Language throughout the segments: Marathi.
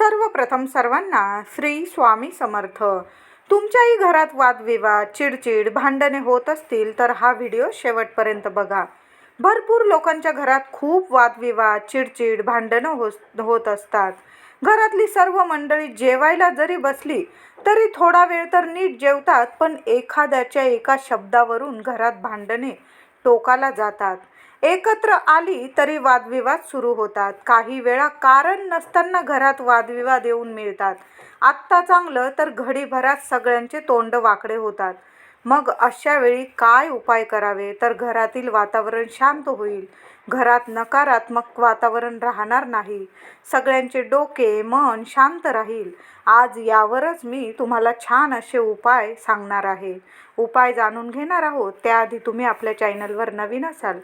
सर्वप्रथम सर्वांना श्री स्वामी समर्थ. तुमच्याही घरात वादविवाद चिडचिड भांडणे होत असतील तर हा व्हिडिओ शेवटपर्यंत बघा. भरपूर लोकांच्या घरात खूप वादविवाद चिडचिड भांडणं हो होत असतात. घरातली सर्व मंडळी जेवायला जरी बसली तरी थोडा वेळ तर नीट जेवतात पण एखाद्याच्या एका शब्दावरून घरात भांडणे टोकाला जातात. एकत्र आली तरी वादविवाद सुरू होतात. काही वेळा कारण नसताना घरात वादविवाद येऊन मिळतात. आत्ता चांगलं तर घडीभरात सगळ्यांचे तोंड वाकडे होतात. मग अशा वेळी काय उपाय करावे? तर घरातील वातावरण शांत होईल. घरात नकारात्मक वातावरण राहणार नाही. सगळ्यांचे डोके मन शांत राहील. आज यावरच मी तुम्हाला छान असे उपाय सांगणार आहे. उपाय जाणून घेणार आहोत. त्याआधी तुम्ही आपल्या चॅनलवर नवीन असाल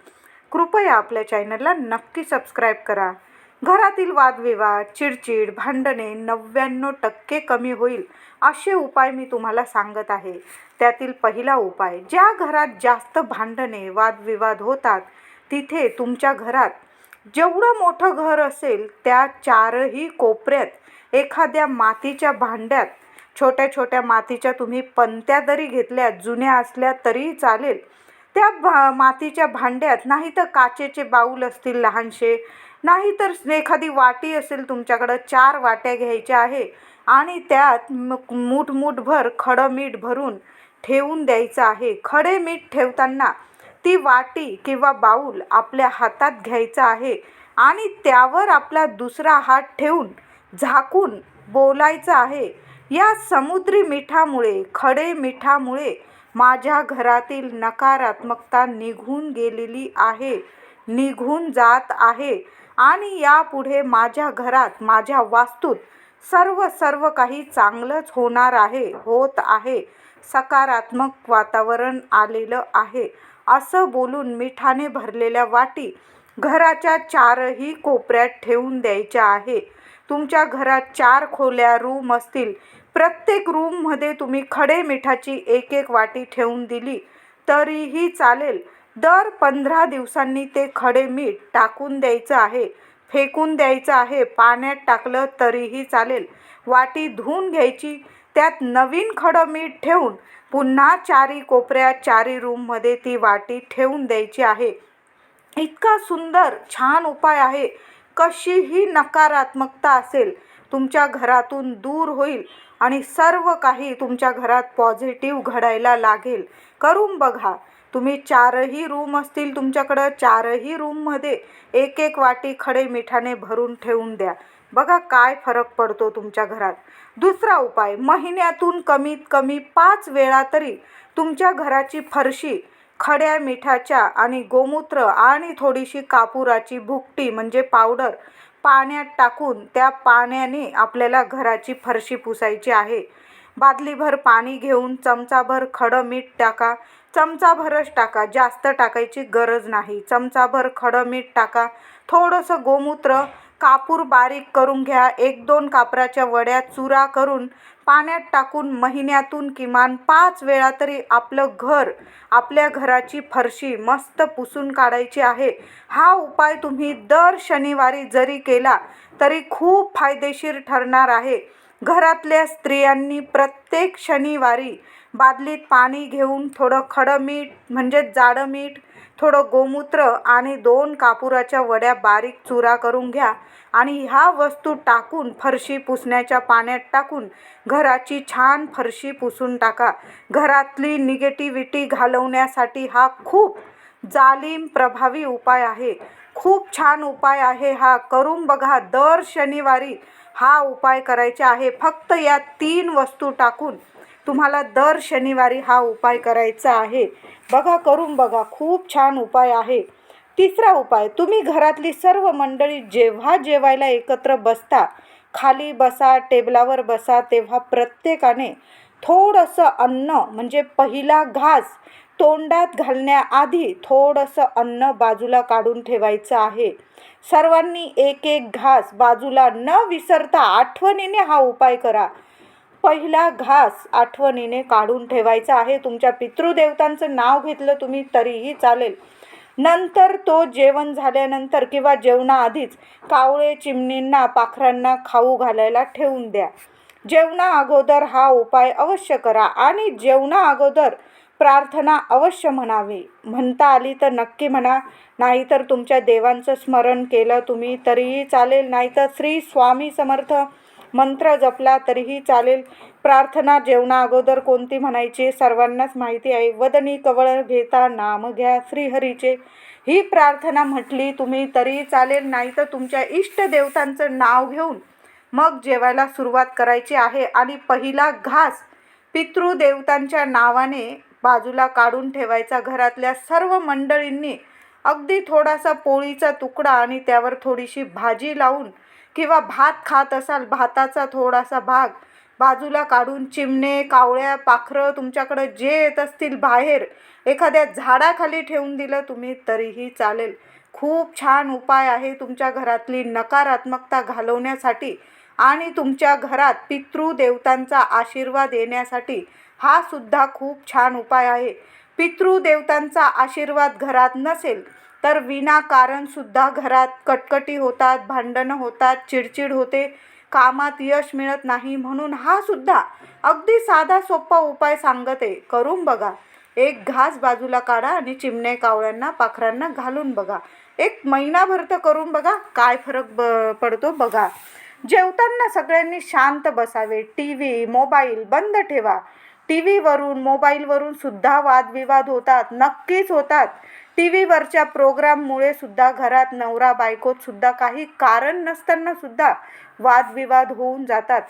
कृपया आपल्या चॅनलला नक्की सबस्क्राईब करा. घरातील वादविवाद चिडचिड भांडणे नव्याण्णव टक्के कमी होईल असे उपाय मी तुम्हाला सांगत आहे. त्यातील पहिला उपाय ज्या घरात जास्त भांडणे वादविवाद होतात तिथे तुमच्या घरात जेवढं मोठं घर असेल त्या चारही कोपऱ्यात एखाद्या मातीच्या भांड्यात छोट्या छोट्या मातीच्या तुम्ही पंत्या जरी घेतल्या जुन्या असल्या तरीही चालेल. त्या भा मातीच्या भांड्यात नाही तर काचेचे बाऊल असतील लहानसे नाही तर एखादी वाटी असेल तुमच्याकडं चार वाट्या घ्यायच्या आहे आणि त्यात मुठमुठभर खडं मीठ भरून ठेवून द्यायचं आहे. खडे मीठ ठेवताना ती वाटी किंवा बाऊल आपल्या हातात घ्यायचा आहे आणि त्यावर आपला दुसरा हात ठेवून झाकून बोलायचं आहे. या समुद्री मिठामुळे खडे मिठामुळे माझ्या घरातील नकारात्मकता निघून गेलेली आहे निघून जात आहे. आणि यापुढे माझ्या घरात माझ्या वास्तूत सर्व सर्व काही चांगलंच होणार आहे होत आहे. सकारात्मक वातावरण आलेलं आहे. असं बोलून मिठाने भरलेल्या वाटी घराच्या चारही कोपऱ्यात ठेवून द्यायच्या आहे. तुमच्या घरात चार खोल्या रूम असतील. प्रत्येक रूममध्ये तुम्ही खडे मिठाची एक एक वाटी ठेवून दिली तरीही चालेल. दर पंधरा दिवसांनी ते खडे मीठ टाकून द्यायचं आहे. फेकून द्यायचं आहे. पाण्यात टाकलं तरीही चालेल. वाटी धुवून घ्यायची. त्यात नवीन खडं मीठ ठेवून पुन्हा चारी कोपऱ्यात चारी रूममध्ये ती वाटी ठेवून द्यायची आहे. इतका सुंदर छान उपाय आहे. कशीही नकारात्मकता असेल तुमच्या घरातून दूर होईल आणि सर्व काही तुमच्या घरात पॉझिटिव्ह घडायला लागेल. करून बघा. तुम्ही चारही रूम असतील तुमच्याकडं चारही रूममध्ये एक एक वाटी खडे मिठाने भरून ठेवून द्या. बघा काय फरक पडतो तुमच्या घरात. दुसरा उपाय महिन्यातून कमीत कमी पाच वेळा तरी तुमच्या घराची फरशी खड्या मिठाच्या आणि गोमूत्र आणि थोडीशी कापुराची भुकटी म्हणजे पावडर पाण्यात टाकून त्या पाण्याने आपल्याला घराची फरशी पुसायची आहे. बादलीभर पाणी घेऊन चमचाभर खडं मीठ टाका. चमचाभरच टाका. जास्त टाकायची गरज नाही. चमचाभर खडं मीठ टाका. थोडंसं गोमूत्र कापूर बारीक करून घ्या. एक दोन कापराच्या वड्या चुरा करून पाण्यात टाकून महिन्यातून किमान पाच वेळा तरी आपलं घर आपल्या घराची फरशी मस्त पुसून काढायची आहे. हा उपाय तुम्ही दर शनिवारी जरी केला तरी खूप फायदेशीर ठरणार आहे. घरातल्या स्त्रियांनी प्रत्येक शनिवारी बादलीत पाणी घेऊन थोडं खडं मीठ म्हणजे जाडं मीठ थोडं गोमूत्र आणि दोन कापुराच्या वड्या बारीक चुरा करून घ्या आणि ह्या वस्तू टाकून फरशी पुसण्याच्या पाण्यात टाकून घराची छान फरशी पुसून टाका. घरातली निगेटिव्हिटी घालवण्यासाठी हा खूप जालीम प्रभावी उपाय आहे. खूप छान उपाय आहे हा. करून बघा दर शनिवारी हा उपाय करायचा आहे. फक्त या तीन वस्तू टाकून तुम्हाला दर शनिवारी हा उपाय करायचा आहे. बघा करून बघा. खूप छान उपाय आहे. तिसरा उपाय तुम्ही घरातली सर्व मंडळी जेव्हा जेवायला एकत्र बसता खाली बसा टेबलावर बसा तेव्हा प्रत्येकाने थोडंसं अन्न म्हणजे पहिला घास तोंडात घालण्याआधी थोडंसं अन्न बाजूला काढून ठेवायचं आहे. सर्वांनी एक एक घास बाजूला न विसरता आठवणीने हा उपाय करा. पहिला घास आठवणीने काढून ठेवायचा आहे. तुमच्या पितृदेवतांचं नाव घेतलं तुम्ही तरीही चालेल. नंतर तो जेवण झाल्यानंतर किंवा जेवणाआधीच कावळे चिमणींना पाखरांना खाऊ घालायला ठेवून द्या. जेवणा अगोदर हा उपाय अवश्य करा आणि जेवणा अगोदर प्रार्थना अवश्य म्हणावी. म्हणता आली तर नक्की म्हणा. नाहीतर तुमच्या देवांचं स्मरण केलं तुम्ही तरीही चालेल. नाहीतर श्री स्वामी समर्थ मंत्र जपला तरीही चालेल. प्रार्थना जेवणा अगोदर कोणती म्हणायची? सर्वांनाच माहिती आहे. वदनी कवळ घेता नाम घ्या श्रीहरीचे. ही प्रार्थना म्हटली तुम्ही तरी चालेल नाही तर तुमच्या इष्टदेवतांचं नाव घेऊन मग जेवायला सुरुवात करायची आहे. आणि पहिला घास पितृदेवतांच्या नावाने बाजूला काढून ठेवायचा. घरातल्या सर्व मंडळींनी अगदी थोडासा पोळीचा तुकडा आणि त्यावर थोडीशी भाजी लावून किंवा भात खात असाल भाताचा थोडासा भाग बाजूला काढून चिमणे कावळ्या पाखरं तुमच्याकडं जे येत असतील बाहेर एखाद्या झाडाखाली ठेवून दिलं तुम्ही तरीही चालेल. खूप छान उपाय आहे तुमच्या घरातली नकारात्मकता घालवण्यासाठी आणि तुमच्या घरात पितृदेवतांचा आशीर्वाद येण्यासाठी. हा सुद्धा खूप छान उपाय आहे. पितृदेवतांचा आशीर्वाद घरात नसेल तर विनाकारणसुद्धा घरात कटकटी होतात भांडणं होतात चिडचिड होते. कामात यश मिळत नाही म्हणून हा सुद्धा अगदी साधा सोपा उपाय सांगत. आहे करून बघा. एक घास बाजूला काढा आणि चिमणे कावळ्यांना पाखरांना घालून बघा. एक महिनाभर तर करून बघा. काय फरक ब पडतो बघा. जेवताना सगळ्यांनी शांत बसावे. टी व्ही मोबाईल बंद ठेवा. टी व्हीवरून मोबाईलवरून सुद्धा वादविवाद होतात नक्कीच होतात. टी व्हीवरच्या प्रोग्राममुळे सुद्धा घरात नवरा बायकोत सुद्धा काही कारण नसताना सुद्धा वादविवाद होऊन जातात.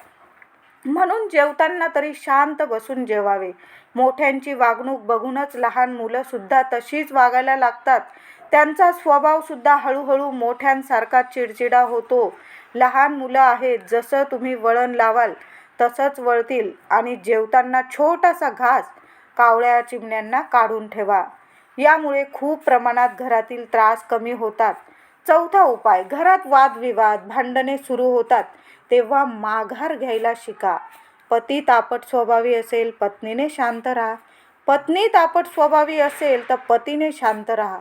म्हणून जेवताना तरी शांत बसून जेवावे. मोठ्यांची वागणूक बघूनच लहान मुलंसुद्धा तशीच वागायला लागतात. त्यांचा स्वभावसुद्धा हळूहळू मोठ्यांसारखा चिडचिडा होतो. लहान मुलं आहेत जसं तुम्ही वळण लावाल तसंच वळतील आणि जेवताना छोटासा घास कावळ्या चिमण्यांना काढून ठेवा. यामुळे खूप प्रमाणात घरातील त्रास कमी होतात. चौथा उपाय घरात वादविवाद भांडणे सुरू होतात. तेव्हा माघार घ्यायला शिका. पती तापट स्वभावी असेल पत्नीने शांत राहा. पत्नी तापट स्वभावी असेल तर पतीने शांत राहा.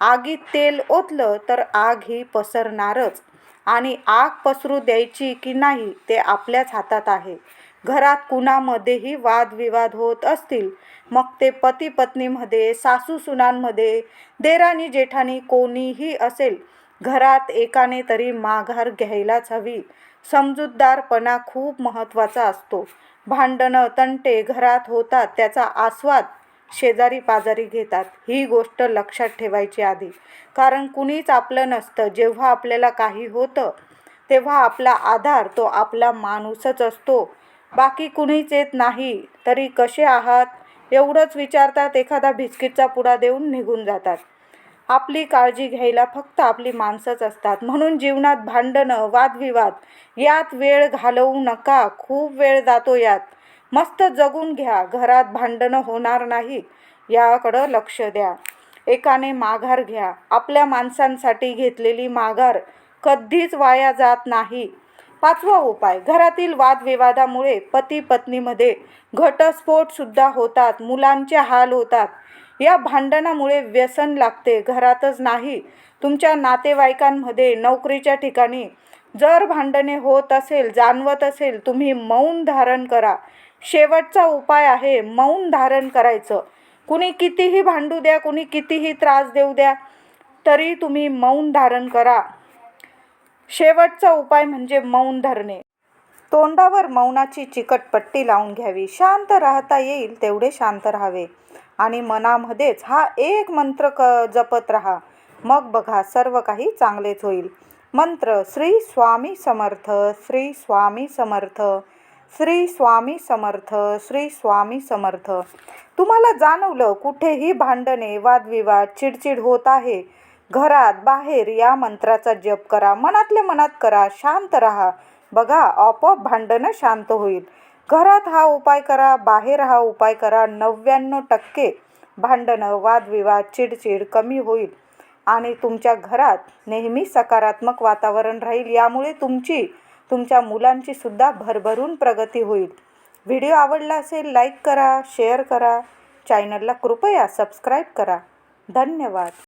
आगीत तेल ओतलं तर आग ही पसरणारच. आणि आग पसरू द्यायची की नाही ते आपल्याच हातात आहे. घरात कुणामध्येही वादविवाद होत असतील मग ते पती पत्नीमध्ये सासू सुनांमध्ये देराणी जेठानी कोणीही असेल घरात एकाने तरी माघार घ्यायलाच हवी. समजूतदारपणा खूप महत्त्वाचा असतो. भांडणं तंटे घरात होतात त्याचा आस्वाद शेजारी पाजारी घेतात. ही गोष्ट लक्षात ठेवायची आधी. कारण कुणीच आपलं नसतं. जेव्हा आपल्याला काही होतं तेव्हा आपला आधार तो आपला माणूसच असतो. बाकी कुणीच येत नाही. तरी कसे आहात? एवढंच विचारतात एखादा बिस्किटचा पुडा देऊन निघून जातात. आपली काळजी घ्यायला फक्त आपली माणसंच असतात. म्हणून जीवनात भांडणं वादविवाद यात वेळ घालवू नका. खूप वेळ जातो यात. मस्त जगून घ्या. घरात भांडणं होणार नाही याकडं लक्ष द्या. एकाने माघार घ्या. आपल्या माणसांसाठी घेतलेली माघार कधीच वाया जात नाही. पाचवा उपाय घरातील वादविवादामुळे पती पत्नीमध्ये घटस्फोटसुद्धा होतात मुलांचे हाल होतात. या भांडणामुळे व्यसन लागते घरातच नाही. तुमच्या नातेवाईकांमध्ये नोकरीच्या ठिकाणी जर भांडणे होत असेल जाणवत असेल तुम्ही मौन धारण करा. शेवटचा उपाय आहे मौन धारण करायचं. कुणी कितीही भांडू द्या कुणी कितीही त्रास देऊ द्या तरी तुम्ही मौन धारण करा. शेवटचा उपाय म्हणजे मौन धरणे. तोंडावर मौनाची चिकट पट्टी लावून घ्यावी. शांत राहता येईल तेवढे शांत राहावे. आणि मनामध्येच हा एक मंत्र क जपत राहा. मग बघा सर्व काही चांगलेच होईल. मंत्र श्री स्वामी समर्थ श्री स्वामी समर्थ. श्री स्वामी समर्थ श्री स्वामी समर्थ. तुम्हाला जाणवलं कुठेही भांडणे वादविवाद चिडचिड होत आहे? घरात बाहेर या मंत्राचा जप करा मनातल्या मनात करा शांत राहा. बघा आपोआप भांडणं शांत होईल. घरात हा उपाय करा बाहेर हा उपाय करा नव्याण्णव टक्के भांडणं वादविवाद चिडचिड कमी होईल. आणि तुमच्या घरात नेहमी सकारात्मक वातावरण राहील यामुळे तुमची तुमच्या मुलांची सुद्धा भरभरून प्रगती होईल. व्हिडिओ आवडला असेल लाईक करा शेअर करा. चॅनलला कृपया सबस्क्राईब करा. धन्यवाद.